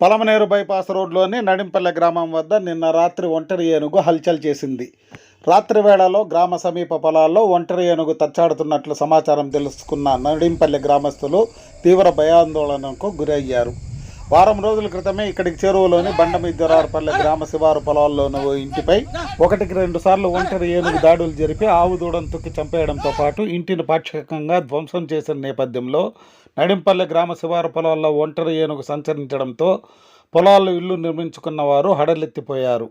Palamaner bypass రోడ్లోని నడింపల్లె గ్రామం వద్ద నిన్న రాత్రి ఒంటరి ఏనుగు హల్చల్ చేసింది. రాత్రి వేళలో గ్రామ సమీప పొలాల్లో ఒంటరి ఏనుగు తచ్చాడుతున్నట్లు సమాచారం తెలుసుకున్న నడింపల్లె గ్రామస్తులు తీవ్ర భయాందోళనకు గురయ్యారు. వారం రోజుల క్రితమే ఇక్కడికి చెరువులోని బండమిద్దరారుపల్లె గ్రామ శివారు పొలాల్లోని ఓ ఇంటిపై ఒకటికి రెండు సార్లు ఒంటరి ఏనుగు దాడులు జరిపి ఆవు దూడంతుకి తొక్కి చంపేయడంతో పాటు ఇంటిని పాక్షికంగా ధ్వంసం చేసిన నేపథ్యంలో నడింపల్లె గ్రామ శివారు పొలాల్లో ఒంటరి ఏనుగు సంచరించడంతో పొలాల్లో ఇల్లు నిర్మించుకున్న వారు హడలెత్తిపోయారు.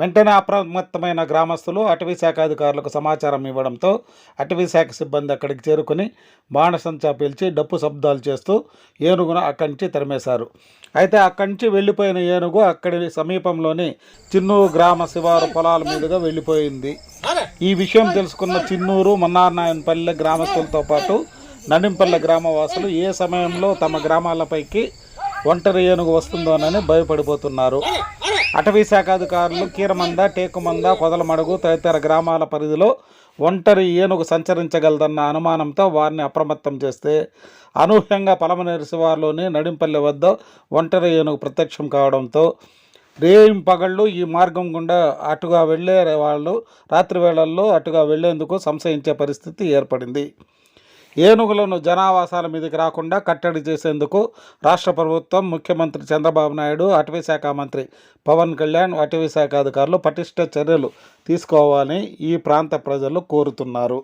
వెంటనే అప్రమత్తమైన గ్రామస్తులు అటవీ శాఖ అధికారులకు సమాచారం ఇవ్వడంతో అటవీ శాఖ సిబ్బంది అక్కడికి చేరుకుని బాణసంచా పీల్చి డప్పు శబ్దాలు చేస్తూ ఏనుగును అక్కడి నుంచి తరిమేశారు. అయితే అక్కడి నుంచి వెళ్ళిపోయిన ఏనుగు అక్కడి సమీపంలోని చిన్నూరు గ్రామ శివారు పొలాల మీదుగా వెళ్ళిపోయింది. ఈ విషయం తెలుసుకున్న చిన్నూరు మన్నారాయణపల్లి గ్రామస్తులతో పాటు నడింపల్లె గ్రామవాసులు ఏ సమయంలో తమ గ్రామాలపైకి ఒంటరి ఏనుగు వస్తుందోనని భయపడిపోతున్నారు. అటవీ శాఖ అధికారులు కీరమంద టేకుమంద కొదలమడుగు తదితర గ్రామాల పరిధిలో ఒంటరి ఏనుగు సంచరించగలదన్న అనుమానంతో వారిని అప్రమత్తం చేస్తే అనూహ్యంగా పలమనేరు శివార్లోని నడింపల్లి వద్ద ఒంటరి ఏనుగు ప్రత్యక్షం కావడంతో రేయిం పగళ్ళు ఈ మార్గం గుండా అటుగా వెళ్ళే వాళ్ళు రాత్రి వేళల్లో అటుగా వెళ్ళేందుకు సంశయించే పరిస్థితి ఏర్పడింది. ఏనుగులను జనావాసాల మీదకి రాకుండా కట్టడి చేసేందుకు రాష్ట్ర ప్రభుత్వం ముఖ్యమంత్రి చంద్రబాబు నాయుడు అటవీ శాఖ మంత్రి పవన్ కళ్యాణ్ అటవీ శాఖ అధికారులు పటిష్ట చర్యలు తీసుకోవాలని ఈ ప్రాంత ప్రజలు కోరుతున్నారు.